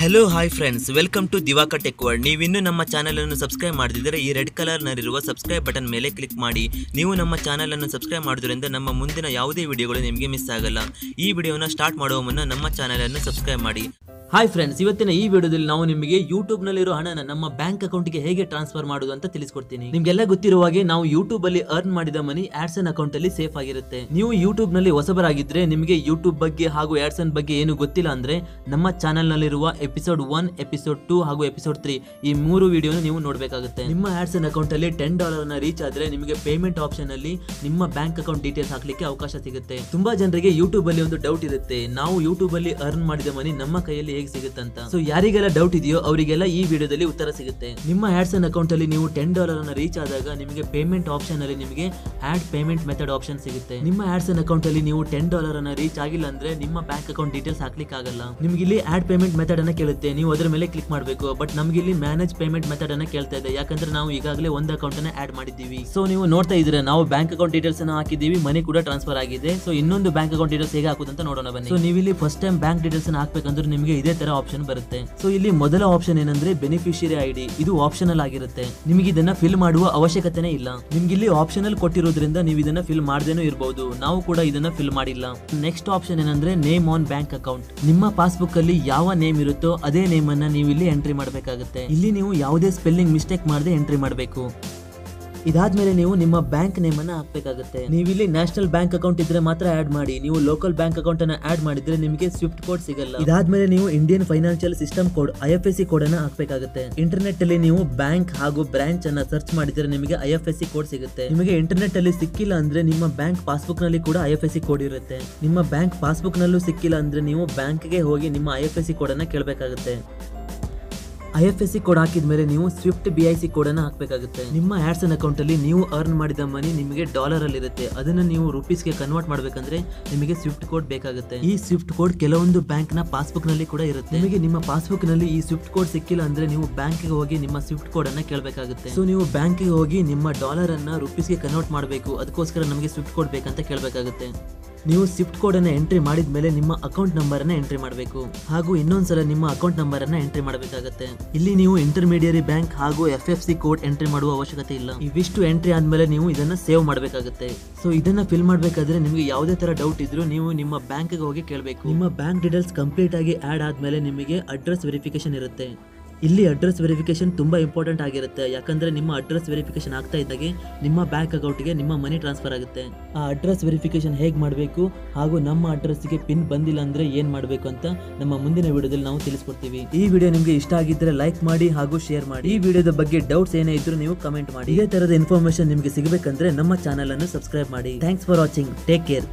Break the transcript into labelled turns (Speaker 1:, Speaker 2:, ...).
Speaker 1: Hello hi friends welcome to Divaka tech world ನೀವಿನ್ನೂ ನಮ್ಮ channel ಅನ್ನು ಸಬ್ಸ್ಕ್ರೈಬ್ ಮಾಡಿದರೆ ಈ ರೆಡ್ ಕಲರ್ ನಲ್ಲಿರುವ ಸಬ್ಸ್ಕ್ರೈಬ್ ಬಟನ್ ಮೇಲೆ ಕ್ಲಿಕ್ ಮಾಡಿ. ನೀವು ನಮ್ಮ ಚಾನಲ್ ಅನ್ನು ಸಬ್ಸ್ಕ್ರೈಬ್ ಮಾಡೋದ್ರಿಂದ ನಮ್ಮ ಮುಂದಿನ ಯಾವುದೇ ವಿಡಿಯೋಗಳು ನಿಮಗೆ ಮಿಸ್ ಆಗಲ್ಲ. ಈ ವಿಡಿಯೋನ ಸ್ಟಾರ್ಟ್ ಮಾಡುವ ಮುನ್ನ ನಮ್ಮ ಚಾನಲ್ ಅನ್ನು ಸಬ್ಸ್ಕ್ರೈಬ್ ಮಾಡಿ. ಹಾಯ್ ಫ್ರೆಂಡ್ಸ್ ಇವತ್ತಿನ ಈ ವಿಡಿಯೋದಲ್ಲಿ ನಾವು ನಿಮಗೆ ಯೂಟ್ಯೂಬ್ ನಲ್ಲಿರೋ ಹಣನ ನಮ್ಮ ಬ್ಯಾಂಕ್ ಅಕೌಂಟ್ಗೆ ಹೇಗೆ ಟ್ರಾನ್ಸ್ಫರ್ ಮಾಡೋದು ಅಂತ ತಿಳಿಸ್ಕೊಡ್ತೀನಿ. ನಿಮ್ಗೆಲ್ಲ ಗೊತ್ತಿರುವ ಹಾಗೆ ನಾವು ಯೂಟ್ಯೂಬ್ ಅಲ್ಲಿ ಅರ್ನ್ ಮಾಡಿದ ಮನಿ ಆಡ್ಸನ್ ಅಕೌಂಟ್ ಅಲ್ಲಿ ಸೇಫ್ ಆಗಿರುತ್ತೆ. ನೀವು ಯೂಟ್ಯೂಬ್ನಲ್ಲಿ ಹೊಸಬರಾಗಿದ್ರೆ ನಿಮಗೆ ಯೂಟ್ಯೂಬ್ ಬಗ್ಗೆ ಹಾಗೂ ಆಡ್ಸನ್ ಬಗ್ಗೆ ಏನು ಗೊತ್ತಿಲ್ಲ ಅಂದ್ರೆ ನಮ್ಮ ಚಾನೆಲ್ ನಲ್ಲಿರುವ ಎಪಿಸೋಡ್ ಒನ್ ಎಪಿಸೋಡ್ ಟೂ ಹಾಗೂ ಎಪಿಸೋಡ್ ತ್ರೀ ಈ ಮೂರು ವಿಡಿಯೋನ ನೀವು ನೋಡಬೇಕಾಗುತ್ತೆ. ನಿಮ್ಮ ಆಡ್ಸನ್ ಅಕೌಂಟ್ ಅಲ್ಲಿ ಟೆನ್ ಡಾಲರ್ನ ರೀಚ್ ಆದ್ರೆ ನಿಮಗೆ ಪೇಮೆಂಟ್ ಆಪ್ಷನ್ ಅಲ್ಲಿ ನಿಮ್ಮ ಬ್ಯಾಂಕ್ ಅಕೌಂಟ್ ಡೀಟೇಲ್ಸ್ ಹಾಕ್ಲಿಕ್ಕೆ ಅವಕಾಶ ಸಿಗುತ್ತೆ. ತುಂಬಾ ಜನರಿಗೆ ಯೂಟ್ಯೂಬ್ ಅಲ್ಲಿ ಒಂದು ಡೌಟ್ ಇರುತ್ತೆ. ನಾವು ಯೂಟ್ಯೂಬ್ ಅಲ್ಲಿ ಅರ್ನ್ ಮಾಡಿದ ಮನಿ ನಮ್ಮ ಕೈಯಲ್ಲಿ ಸಿಗುತ್ತೆ ಅಂತ. ಸೊ ಯಾರಿಗೆಲ್ಲ ಡೌಟ್ ಇದೆಯೋ ಅವರಿಗೆಲ್ಲ ಈ ವಿಡಿಯೋದಲ್ಲಿ ಉತ್ತರ ಸಿಗುತ್ತೆ. ನಿಮ್ಮ ಆಡ್ಸನ್ ಅಕೌಂಟ್ ಅಲ್ಲಿ ನೀವು ಟೆನ್ ಡಾಲರ್ ಅನ್ನ ರೀಚ್ ಆದಾಗ ನಿಮಗೆ ಪೇಮೆಂಟ್ ಆಪ್ಷನ್ ಅಲ್ಲಿ ನಿಮಗೆ ಆಡ್ ಪೇಮೆಂಟ್ ಮೆಥಡ್ ಆಪ್ಷನ್ ಸಿಗುತ್ತೆ. ನಿಮ್ಮ ಆಡ್ಸನ್ ಅಕೌಂಟ್ ಅಲ್ಲಿ ನೀವು ಟೆನ್ ಡಾಲರ್ ಅನ್ನ ರೀಚ್ ಆಗಿಲ್ಲ ಅಂದ್ರೆ ನಿಮ್ಮ ಬ್ಯಾಂಕ್ ಅಕೌಂಟ್ ಡೀಟೇಲ್ಸ್ ಹಾಕ್ಲಿಕ್ಕೆ ಆಗಲ್ಲ. ನಿಮ್ಗೆ ಇಲ್ಲಿ ಆಡ್ ಪೇಮೆಂಟ್ ಮೆಥಡ್ ಅನ್ನ ಕೇಳುತ್ತೆ. ನೀವು ಅದರ ಮೇಲೆ ಕ್ಲಿಕ್ ಮಾಡಬೇಕು. ಬಟ್ ನಮ್ಗೆ ಇಲ್ಲಿ ಮ್ಯಾನೇಜ್ ಪೇಮೆಂಟ್ ಮೆಥಡ್ ಅನ್ನ ಕೇಳ್ತಾ ಇದೆ. ಯಾಕಂದ್ರೆ ನಾವು ಈಗಾಗಲೇ ಒಂದು ಅಕೌಂಟ್ ಅನ್ನ ಆಡ್ ಮಾಡಿದ್ದೀವಿ. ಸೊ ನೀವು ನೋಡ್ತಾ ಇದ್ರೆ ನಾವು ಬ್ಯಾಂಕ್ ಅಕೌಂಟ್ ಡೀಟೇಲ್ಸ್ ಅನ್ನ ಹಾಕಿದ್ದೀವಿ. ಮನಿ ಕೂಡ ಟ್ರಾನ್ಸ್ಫರ್ ಆಗಿದೆ. ಸೊ ಇನ್ನೊಂದು ಬ್ಯಾಂಕ್ ಅಕೌಂಟ್ ಡೀಟೇಲ್ಸ್ ಹೇಗೆ ಹಾಕುದಂತ ನೋಡೋಣ ಬನ್ನಿ. ಸೊ ನೀವು ಇಲ್ಲಿ ಫಸ್ಟ್ ಟೈಮ್ ಬ್ಯಾಂಕ್ ಡೀಟೇಲ್ಸ್ ಅನ್ನ ಹಾಕ್ಬೇಕಂದ್ರೆ ನಿಮಗೆ ಇದೇ ತರ ಆಪ್ಷನ್ ಬರುತ್ತೆ. ಸೊ ಇಲ್ಲಿ ಮೊದಲ ಆಪ್ಷನ್ ಏನಂದ್ರೆ ಬೆನಿಫಿಷಿಯರಿ ಐಡಿ ಇದು ಆಪ್ಷನಲ್ ಆಗಿರುತ್ತೆ. ನಿಮಗೆ ಇದನ್ನ ಫಿಲ್ ಮಾಡುವ ಅವಶ್ಯಕತೆನೇ ಇಲ್ಲ. ನಿಮ್ಗೆ ಇಲ್ಲಿ ಆಪ್ಷನಲ್ ಕೊಟ್ಟಿರೋದ್ರಿಂದ ನೀವು ಇದನ್ನ ಫಿಲ್ ಮಾಡದೇನೂ ಇರಬಹುದು ನಾವು ಕೂಡ ಇದನ್ನ ಫಿಲ್ ಮಾಡಿಲ್ಲ. ನೆಕ್ಸ್ಟ್ ಆಪ್ಷನ್ ಏನಂದ್ರೆ ನೇಮ್ ಆನ್ ಬ್ಯಾಂಕ್ ಅಕೌಂಟ್ ನಿಮ್ಮ ಪಾಸ್ಬುಕ್ ಅಲ್ಲಿ ಯಾವ ನೇಮ್ ಇರುತ್ತೋ ಅದೇ ನೇಮ್ ಅನ್ನ ನೀವು ಇಲ್ಲಿ ಎಂಟ್ರಿ ಮಾಡಬೇಕಾಗುತ್ತೆ. ಇಲ್ಲಿ ನೀವು ಯಾವುದೇ ಸ್ಪೆಲ್ಲಿಂಗ್ ಮಿಸ್ಟೇಕ್ ಮಾಡದೆ ಎಂಟ್ರಿ ಮಾಡಬೇಕು. ಇದಾದ್ಮೇಲೆ ನೀವು ನಿಮ್ಮ ಬ್ಯಾಂಕ್ ನೇಮ್ ಅನ್ನ ಹಾಕ್ಬೇಕಾಗುತ್ತೆ. ನೀವು ಇಲ್ಲಿ ನ್ಯಾಷನಲ್ ಬ್ಯಾಂಕ್ ಅಕೌಂಟ್ ಇದ್ರೆ ಮಾತ್ರ ಆಡ್ ಮಾಡಿ. ನೀವು ಲೋಕಲ್ ಬ್ಯಾಂಕ್ ಅಕೌಂಟ್ ಅನ್ನ ಆಡ್ ಮಾಡಿದ್ರೆ ನಿಮಗೆ ಸ್ವಿಫ್ಟ್ ಕೋಡ್ ಸಿಗಲ್ಲ. ಇದಾದ್ಮೇಲೆ ನೀವು Indian financial system code, I F S C code ಅನ್ನ ಹಾಕಬೇಕಾಗುತ್ತೆ. ಇಂಟರ್ನೆಟ್ ಅಲ್ಲಿ ನೀವು ಬ್ಯಾಂಕ್ ಹಾಗೂ ಬ್ರಾಂಚ್ ಅನ್ನ ಸರ್ಚ್ ಮಾಡಿದ್ರೆ ನಿಮಗೆ I F S C code ಸಿಗುತ್ತೆ. ನಿಮಗೆ ಇಂಟರ್ನೆಟ್ ಅಲ್ಲಿ ಸಿಕ್ಕಿಲ್ಲ ಅಂದ್ರೆ ನಿಮ್ಮ ಬ್ಯಾಂಕ್ ಪಾಸ್ಬುಕ್ನಲ್ಲಿ ಕೂಡ I F S C code ಇರುತ್ತೆ. ನಿಮ್ಮ ಬ್ಯಾಂಕ್ ಪಾಸ್ಬುಕ್ ನಲ್ಲೂ ಸಿಕ್ಕಿಲ್ಲ ಅಂದ್ರೆ ನೀವು ಬ್ಯಾಂಕ್ಗೆ ಹೋಗಿ ನಿಮ್ಮ I F S C code ಅನ್ನ ಕೇಳಬೇಕಾಗುತ್ತೆ. I F S C code ಹಾಕಿದ ಮೇಲೆ ನೀವು swift B I C code ಅನ್ನ ಹಾಕಬೇಕಾಗುತ್ತೆ. ನಿಮ್ಮ ಆಡ್ಸನ್ ಅಕೌಂಟ್ ಅಲ್ಲಿ ನೀವು ಅರ್ನ್ ಮಾಡಿದ ಮನಿ ನಿಮಗೆ ಡಾಲರ್ ಅಲ್ಲಿ ಇರುತ್ತೆ ಅದನ್ನ ನೀವು ರುಪೀಸ್ಗೆ ಕನ್ವರ್ಟ್ ಮಾಡಬೇಕಂದ್ರೆ ನಿಮಗೆ ಸ್ವಿಫ್ಟ್ ಕೋಡ್ ಬೇಕಾಗುತ್ತೆ. ಈ ಸ್ವಿಫ್ಟ್ ಕೋಡ್ ಕೆಲವೊಂದು ಬ್ಯಾಂಕ್ನ ಪಾಸ್ಬುಕ್ನಲ್ಲಿ ಕೂಡ ಇರುತ್ತೆ. ನಿಮಗೆ ನಿಮ್ಮ ಪಾಸ್ಬುಕ್ನಲ್ಲಿ ಈ ಸ್ವಿಫ್ಟ್ ಕೋಡ್ ಸಿಕ್ಕಿಲ್ಲ ಅಂದ್ರೆ ನೀವು ಬ್ಯಾಂಕ್ಗೆ ಹೋಗಿ ನಿಮ್ಮ ಸ್ವಿಫ್ಟ್ ಕೋಡ್ ಅನ್ನ ಕೇಳಬೇಕಾಗುತ್ತೆ. ಸೊ ನೀವು ಬ್ಯಾಂಕ್ಗೆ ಹೋಗಿ ನಿಮ್ಮ ಡಾಲರ್ ಅನ್ನ ರುಪೀಸ್ಗೆ ಕನ್ವರ್ಟ್ ಮಾಡಬೇಕು. ಅದಕ್ಕೋಸ್ಕರ ನಮಗೆ ಸ್ವಿಫ್ಟ್ ಕೋಡ್ ಬೇಕಂತ ಕೇಳಬೇಕಾಗುತ್ತೆ. ನೀವು ಸ್ವಿಫ್ಟ್ ಕೋಡ್ ಅನ್ನ ಎಂಟ್ರಿ ಮಾಡಿದ ಮೇಲೆ ನಿಮ್ಮ ಅಕೌಂಟ್ ನಂಬರ್ ಅನ್ನ ಎಂಟ್ರಿ ಮಾಡಬೇಕು. ಹಾಗೂ ಇನ್ನೊಂದ್ಸಲ ನಿಮ್ಮ ಅಕೌಂಟ್ ನಂಬರ್ ಅನ್ನ ಎಂಟ್ರಿ ಮಾಡಬೇಕಾಗುತ್ತೆ. ಇಲ್ಲಿ ನೀವು ಇಂಟರ್ಮೀಡಿಯರಿ ಬ್ಯಾಂಕ್ ಹಾಗೂ F F C code entry ಮಾಡುವ ಅವಶ್ಯಕತೆ ಇಲ್ಲ. ಇವಿಷ್ಟು ಎಂಟ್ರಿ ಆದ್ಮೇಲೆ ನೀವು ಇದನ್ನ ಸೇವ್ ಮಾಡಬೇಕಾಗುತ್ತೆ. ಸೊ, ಇದನ್ನ ಫಿಲ್ ಮಾಡಬೇಕಾದ್ರೆ ನಿಮಗೆ ಯಾವುದೇ ತರ ಡೌಟ್ ಇದ್ರು ನೀವು ನಿಮ್ಮ ಬ್ಯಾಂಕ್ ಹೋಗಿ ಕೇಳಬೇಕು. ನಿಮ್ಮ ಬ್ಯಾಂಕ್ ಡೀಟೇಲ್ಸ್ ಕಂಪ್ಲೀಟ್ ಆಗಿ ಆಡ್ ಆದ್ಮೇಲೆ ನಿಮಗೆ ಅಡ್ರೆಸ್ ವೆರಿಫಿಕೇಶನ್ ಇರುತ್ತೆ. ಇಲ್ಲಿ ಅಡ್ರೆಸ್ ವೆರಿಫಿಕೇಶನ್ ತುಂಬ ಇಂಪಾರ್ಟೆಂಟ್ ಆಗಿರುತ್ತೆ. ಯಾಕಂದ್ರೆ ನಿಮ್ಮ ಅಡ್ರೆಸ್ ವೆರಿಫಿಕೇಶನ್ ಆಗ್ತಾ ಇದ್ದಾಗೆ, ನಿಮ್ಮ ಬ್ಯಾಂಕ್ ಅಕೌಂಟ್ಗೆ ನಿಮ್ಮ ಮನಿ ಟ್ರಾನ್ಸ್ಫರ್ ಆಗುತ್ತೆ. ಆ ಅಡ್ರೆಸ್ ವೆರಿಫಿಕೇಶನ್ ಹೇಗೆ ಮಾಡಬೇಕು ಹಾಗೂ ನಮ್ಮ ಅಡ್ರೆಸ್ಗೆ ಪಿನ್ ಬಂದಿಲ್ಲ ಅಂದ್ರೆ ಏನ್ ಮಾಡಬೇಕು ಅಂತ ನಮ್ಮ ಮುಂದಿನ ವಿಡಿಯೋದಲ್ಲಿ ನಾವು ತಿಳಿಸ್ಕೊಡ್ತೀವಿ. ಈ ವಿಡಿಯೋ ನಿಮಗೆ ಇಷ್ಟ ಆಗಿದ್ರೆ ಲೈಕ್ ಮಾಡಿ ಹಾಗೂ ಶೇರ್ ಮಾಡಿ. ಈ ವಿಡಿಯೋದ ಬಗ್ಗೆ ಡೌಟ್ಸ್ ಏನೇ ಇದ್ರೂ ನೀವು ಕಮೆಂಟ್ ಮಾಡಿ. ಇದೇ ತರದ ಇನ್ಫಾರ್ಮೇಶನ್ ನಿಮಗೆ ಸಿಗಬೇಕಂದ್ರೆ ನಮ್ಮ ಚಾನಲ್ ಅನ್ನು ಸಬ್ಸ್ಕ್ರೈಬ್ ಮಾಡಿ. Thanks for watching take care